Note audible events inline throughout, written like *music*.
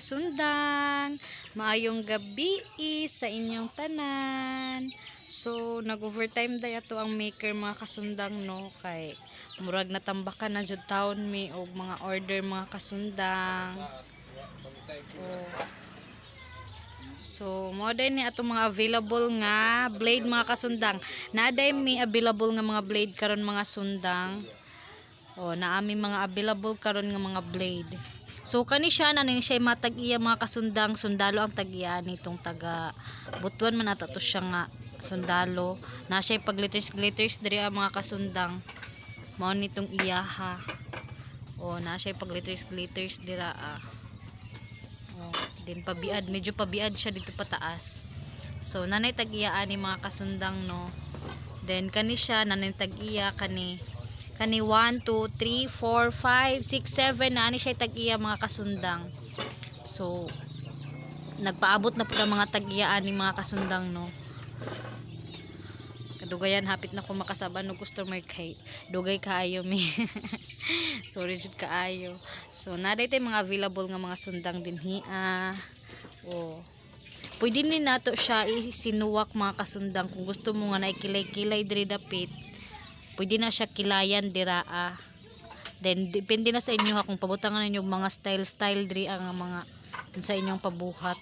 kasundang. Maayong gabi sa inyong tanan. So, nag-overtime day ato ang maker mga kasundang no kay murag natambakan na jud taon mi og mga order mga kasundang. Oh. So, mo ni atong mga available nga blade mga kasundang. Naday mi available nga mga blade karon mga sundang. O, naami mga available karon nga mga blade. So, kani siya na ni siya matag iya mga kasundang sundalo ang tag-iya nitong taga butuan man ata to siya nga sundalo. Na siya pag glitters diri ang mga kasundang. Mao nitong iya ha. O, na siya pag glitters dira ah. Oh, din pabiad, medyo pabiad siya dito pataas. So nanay tag-iya ani mga kasundang no. Then kani siya nanay tag-iya kani kani 1 2 3 4 5 6 7 na ani siya tag-iya mga kasundang. So nagpaabot na po mga tag-iya ani mga kasundang no. Kadugayan hapit na ko makasaban no customer kay dugay kaayo mi. *laughs* Sorry jud kaayo. So naday tay mga available nga mga sundang dinhi ah. Oh. Pwede ni nato siya isinuwak mga kasundang kung gusto mo nga naikilay-kilay diri dapit. Pwede na siya kilayan dira ah. Then depende na sa inyo ha kung pabutangan ninyo mga style-style diri ang mga sa inyong pabuhat.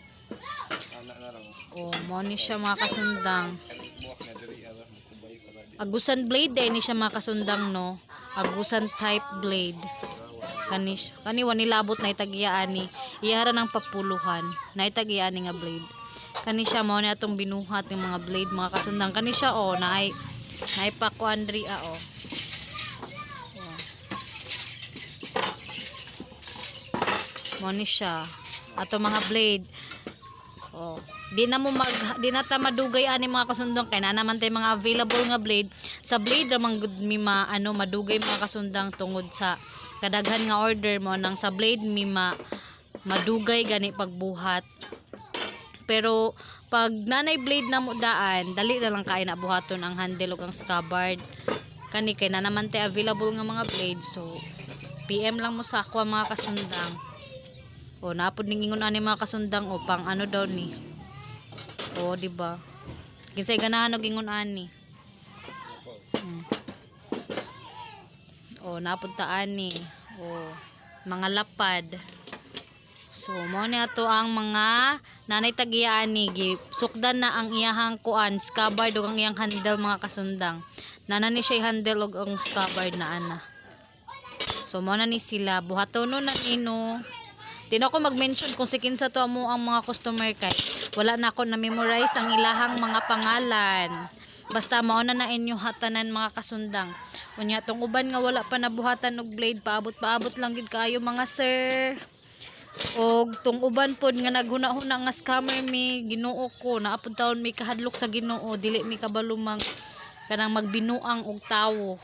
Oh, mo ni siya mga kasundang. Agusan blade eh ni siya mga kasundang no. Agusan type blade. Kani kani wani labot na itagiyaan ni iyara ng papuluhan na itagiyaan ni nga blade. Kani siya mao ni atong binuhat ng mga blade mga kasundang kani siya oh naay naay pa kuandri ah oh. Oh. Mao ni siya. Ato mga blade. Oh. Di na mo mag di na ta madugay ani mga kasundang kay na naman tay mga available nga blade. Sa blade ramang gud mi ma ano madugay mga kasundang tungod sa kadaghan nga order mo nang sa blade mi ma madugay gani pagbuhat. Pero pag nanay blade na mo daan, dali na lang kay na buhaton ang handle ug ang scabbard. Kani kay na naman tay available nga mga blade so PM lang mo sa ako mga kasundang. O napod ning ingon ani mga kasundang o ano daw ni. O di ba? Kinsay ganahan og ingon ani. Hmm. O napod ta ani. O mga lapad. So mo ni ato ang mga nanay tagiyaan ni gi sukdan na ang iyahang kuan scabbard ug ang iyang handle mga kasundang. Nana ni siya handle ug ang scabbard na ana. So mo na ni sila buhaton na nino. Di na ako mag-mention kung si kinsa to mo ang mga customer kay wala na ako na-memorize ang ilahang mga pangalan. Basta mao na na inyo hatanan mga kasundang. Unya tong uban nga wala pa nabuhatan og blade paabot-paabot lang gid kayo mga sir. Og tong uban pod nga naghuna-huna nga scammer mi Ginoo ko naapod taon mi kahadlok sa Ginoo dili mi kabalumang kanang magbinuang og tawo.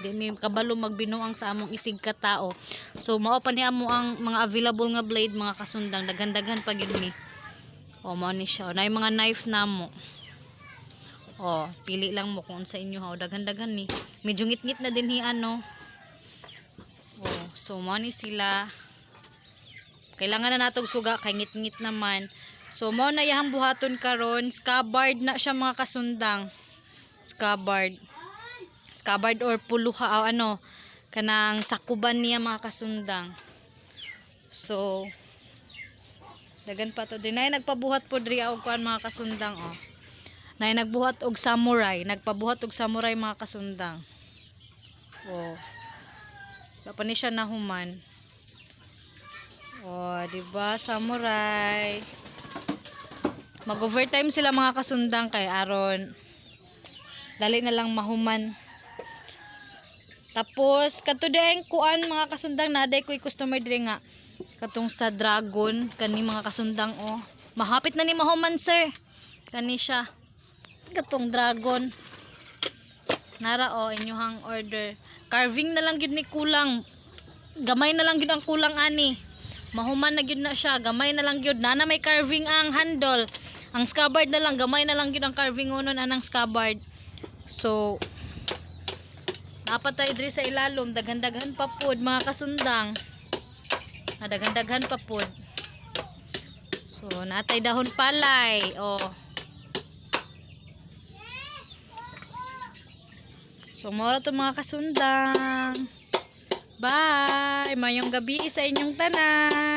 Di mi kabalo magbinuang sa among isig ka tao. So mao pa ni amo ang mga available nga blade mga kasundang daghan-daghan pa gid mi. O mao ni siya. Na mga knife namo o pili lang mo kung sa inyo ha. Daghan-daghan ni. Medyo ngit-ngit na din hi ano. O so mao ni sila kailangan na natog suga kay ngit-ngit naman. So mao na yahang buhaton karon. Scabbard na siya mga kasundang. Scabbard. Scabbard or puluha o ano kanang sakuban niya mga kasundang. So dagan pa to dinay nagpabuhat po diri og kuan mga kasundang oh. Nay nagbuhat og samurai. Nagpabuhat og samurai mga kasundang. Oh. Wala pa ni siya nahuman oh di ba? Samurai. Mag-overtime sila mga kasundang kay aron dali na lang mahuman. Tapos kato din kuan mga kasundang naday ko'y customer dire nga. Katong sa dragon kani mga kasundang oh. Mahapit na ni mahuman sir. Kani siya. Katong dragon. Nara oh inyuhang order. Carving na lang gyud ni kulang. Gamay na lang gyud ang kulang ani mahuman na gyud na siya gamay na lang gyud nana may carving ang handle ang scabbard na lang gamay na lang gyud ang carving unon anang scabbard so napatay diri sa ilalom daghan-daghan pa pod mga kasundang na daghan-daghan pa pod So, natay dahon palay. Oh. So, mora to mga kasundang. Bye! Mayong gabi sa inyong tanan.